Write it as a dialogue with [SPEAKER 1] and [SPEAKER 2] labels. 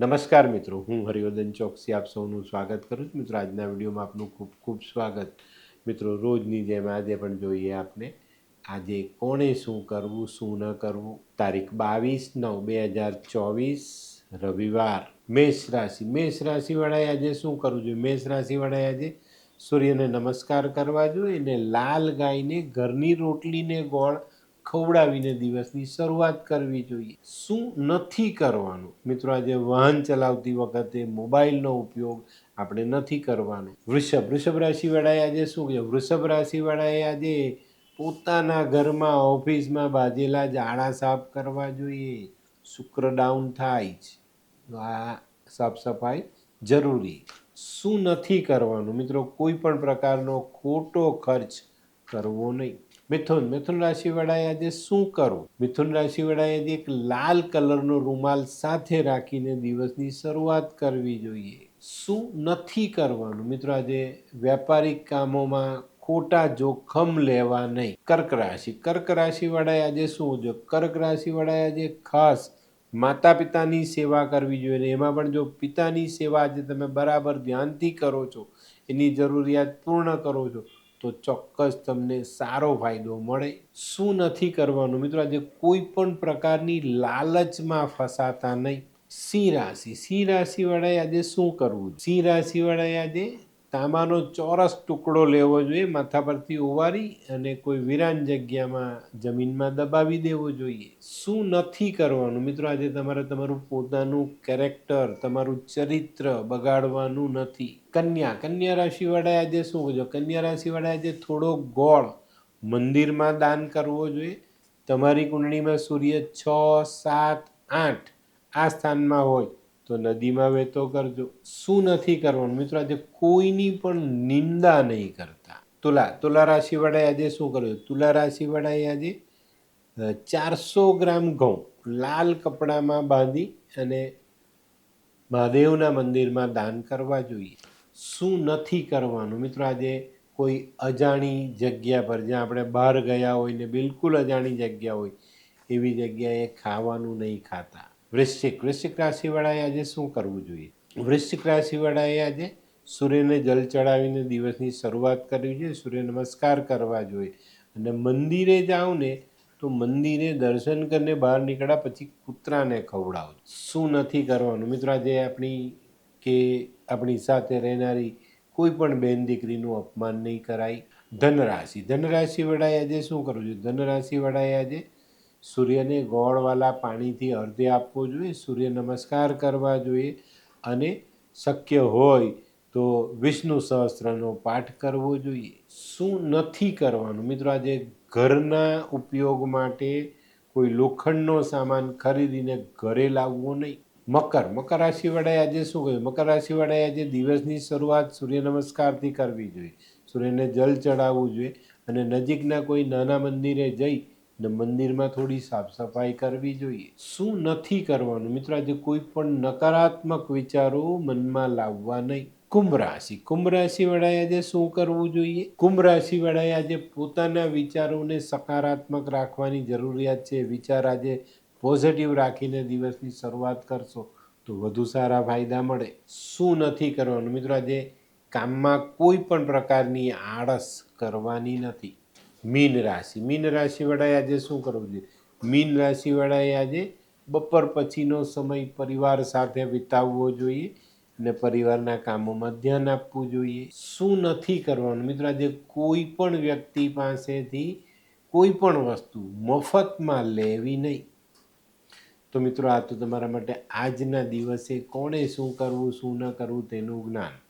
[SPEAKER 1] નમસ્કાર મિત્રો, હું હરિવર્ધન ચોકસી આપ સૌનું સ્વાગત કરું છું. મિત્રો, આજના વિડીયોમાં આપનું ખૂબ ખૂબ સ્વાગત. મિત્રો, રોજની જેમ આજે પણ જોઈએ આપને, આજે કોણે શું કરવું, શું ન કરવું? તારીખ બાવીસ નવ બે હજાર ચોવીસ, રવિવાર. મેષ રાશિ. મેષ રાશિવાળાએ આજે શું કરવું જોઈએ? મેષ રાશિવાળાએ આજે સૂર્યને નમસ્કાર કરવા જોઈએ ને લાલ ગાયને ઘરની રોટલીને ગોળ ખવડાવીને દિવસની શરૂઆત કરવી જોઈએ. શું નથી કરવાનું? મિત્રો, આજે વાહન ચલાવતી વખતે મોબાઈલનો ઉપયોગ આપણે નથી કરવાનો. વૃષભ વૃષભ રાશિવાળાએ આજે શું કહ્યું? વૃષભ રાશિવાળાએ આજે પોતાના ઘરમાં, ઓફિસમાં બાજેલા ઝાડા સાફ કરવા જોઈએ. શુક્ર ડાઉન થાય જ. આ સાફ સફાઈ જરૂરી. શું નથી કરવાનું? મિત્રો, કોઈ પણ પ્રકારનો ખોટો ખર્ચ કરવો નહીં. મિથુન મિથુન રાશિવાળાએ આજે શું કરવું? મિથુન રાશિવાળાએ આજે એક લાલ કલરનો રૂમાલ સાથે રાખીને દિવસની શરૂઆત કરવી જોઈએ. શું નથી કરવાનું? મિત્રો, આજે વ્યાપારિક કામોમાં ખોટા જોખમ લેવા નહીં. કર્ક રાશિ. કર્ક રાશિવાળાએ આજે શું? જો કર્ક રાશિવાળાએ આજે ખાસ માતા પિતાની સેવા કરવી જોઈએ અને એમાં પણ જો પિતાની સેવા આજે તમે બરાબર ધ્યાનથી કરો છો, એની જરૂરિયાત પૂર્ણ કરો છો તો ચોક્કસ તમને સારો ફાયદો મળે. શું નથી કરવાનું મિત્રો? આજે કોઈ પણ પ્રકારની લાલચમાં ફસાતા નહીં. સિંહ રાશિ. સિંહ રાશિવાળાએ આજે શું કરવું? સિંહ રાશિવાળાએ આજે તાંબાનો ચોરસ ટુકડો લેવો જોઈએ, માથા પરથી ઓવારી અને કોઈ વિરાન જગ્યામાં જમીનમાં દબાવી દેવો જોઈએ. શું નથી કરવાનું? મિત્રો, આજે તમારે તમારું પોતાનું કેરેક્ટર, તમારું ચરિત્ર બગાડવાનું નથી. કન્યા કન્યા રાશિવાળાએ આજે શું કરજો કન્યા રાશિવાળાએ આજે થોડો ગોળ મંદિરમાં દાન કરવો જોઈએ. તમારી કુંડળીમાં સૂર્ય છ, સાત, આઠ આ સ્થાનમાં હોય. તો નદીમાં વહેતો કરજો. શું નથી કરવાનું? મિત્રો, આજે કોઈની પણ નિંદા નહીં કરતા. તુલા તુલા રાશિવાળાએ આજે શું કર્યું? તુલા રાશિવાળાએ આજે ચારસો ગ્રામ ઘઉં લાલ કપડામાં બાંધી અને મહાદેવના મંદિરમાં દાન કરવા જોઈએ. શું નથી કરવાનું? મિત્રો, આજે કોઈ અજાણી જગ્યા પર જ્યાં આપણે બહાર ગયા હોય ને બિલકુલ અજાણી જગ્યા હોય, એવી જગ્યાએ ખાવાનું નહીં ખાતા. વૃશ્ચિક. વૃશ્ચિક રાશિવાળાએ આજે શું કરવું જોઈએ? વૃશ્ચિક રાશિવાળાએ આજે સૂર્યને જલ ચડાવીને દિવસની શરૂઆત કરવી જોઈએ, સૂર્ય નમસ્કાર કરવા જોઈએ. અને મંદિરે જાઓ ને, તો મંદિરે દર્શન કરીને બહાર નીકળ્યા પછી કૂતરાને ખવડાવો. શું નથી કરવાનું? મિત્રો, આજે આપણી કે આપણી સાથે રહેનારી કોઈ પણ બેન દીકરીનું અપમાન નહીં કરાય. ધનરાશિ. ધનરાશિવાળાએ આજે શું કરવું જોઈએ? ધનરાશિવાળાએ આજે સૂર્યને ગોળવાળા પાણીથી અર્ધે આપવો જોઈએ, સૂર્ય નમસ્કાર કરવા જોઈએ અને શક્ય હોય તો વિષ્ણુ સહસ્ત્રનો પાઠ કરવો જોઈએ. શું નથી કરવાનું? મિત્રો, આજે ઘરના ઉપયોગ માટે કોઈ લોખંડનો સામાન ખરીદીને ઘરે લાવવો નહીં. મકર મકર રાશિવાળાએ આજે શું કહ્યું? મકર રાશિવાળાએ આજે દિવસની શરૂઆત સૂર્ય નમસ્કારથી કરવી જોઈએ. સૂર્યને જલ ચડાવવું જોઈએ અને નજીકના કોઈ નાના મંદિરે જઈ ને મંદિરમાં થોડી સાફ સફાઈ કરવી જોઈએ. શું નથી કરવાનું? મિત્રો, આજે કોઈ પણ નકારાત્મક વિચારો મનમાં લાવવા નહીં. કુંભ રાશિ. કુંભ રાશિ વાળાએ આજે શું કરવું જોઈએ? કુંભ રાશિ વાળાએ આજે પોતાના વિચારોને સકારાત્મક રાખવાની જરૂરિયાત છે. વિચાર આજે પોઝિટિવ રાખીને દિવસની શરૂઆત કરશો તો વધુ સારા ફાયદા મળે. શું નથી કરવાનું? મિત્રો, આજે કામમાં કોઈ પણ પ્રકારની આળસ કરવાની નથી. મીન રાશિ. મીન રાશિવાળાએ આજે શું કરવું જોઈએ? મીન રાશિવાળાએ આજે બપોર પછીનો સમય પરિવાર સાથે વિતાવવો જોઈએ અને પરિવારના કામોમાં ધ્યાન આપવું જોઈએ. શું નથી કરવાનું? મિત્રો, આજે કોઈ પણ વ્યક્તિ પાસેથી કોઈ પણ વસ્તુ મફતમાં લેવી નહીં. તો મિત્રો, આ તો તમારા માટે આજના દિવસે કોણે શું કરવું, શું ન કરવું તેનું જ્ઞાન.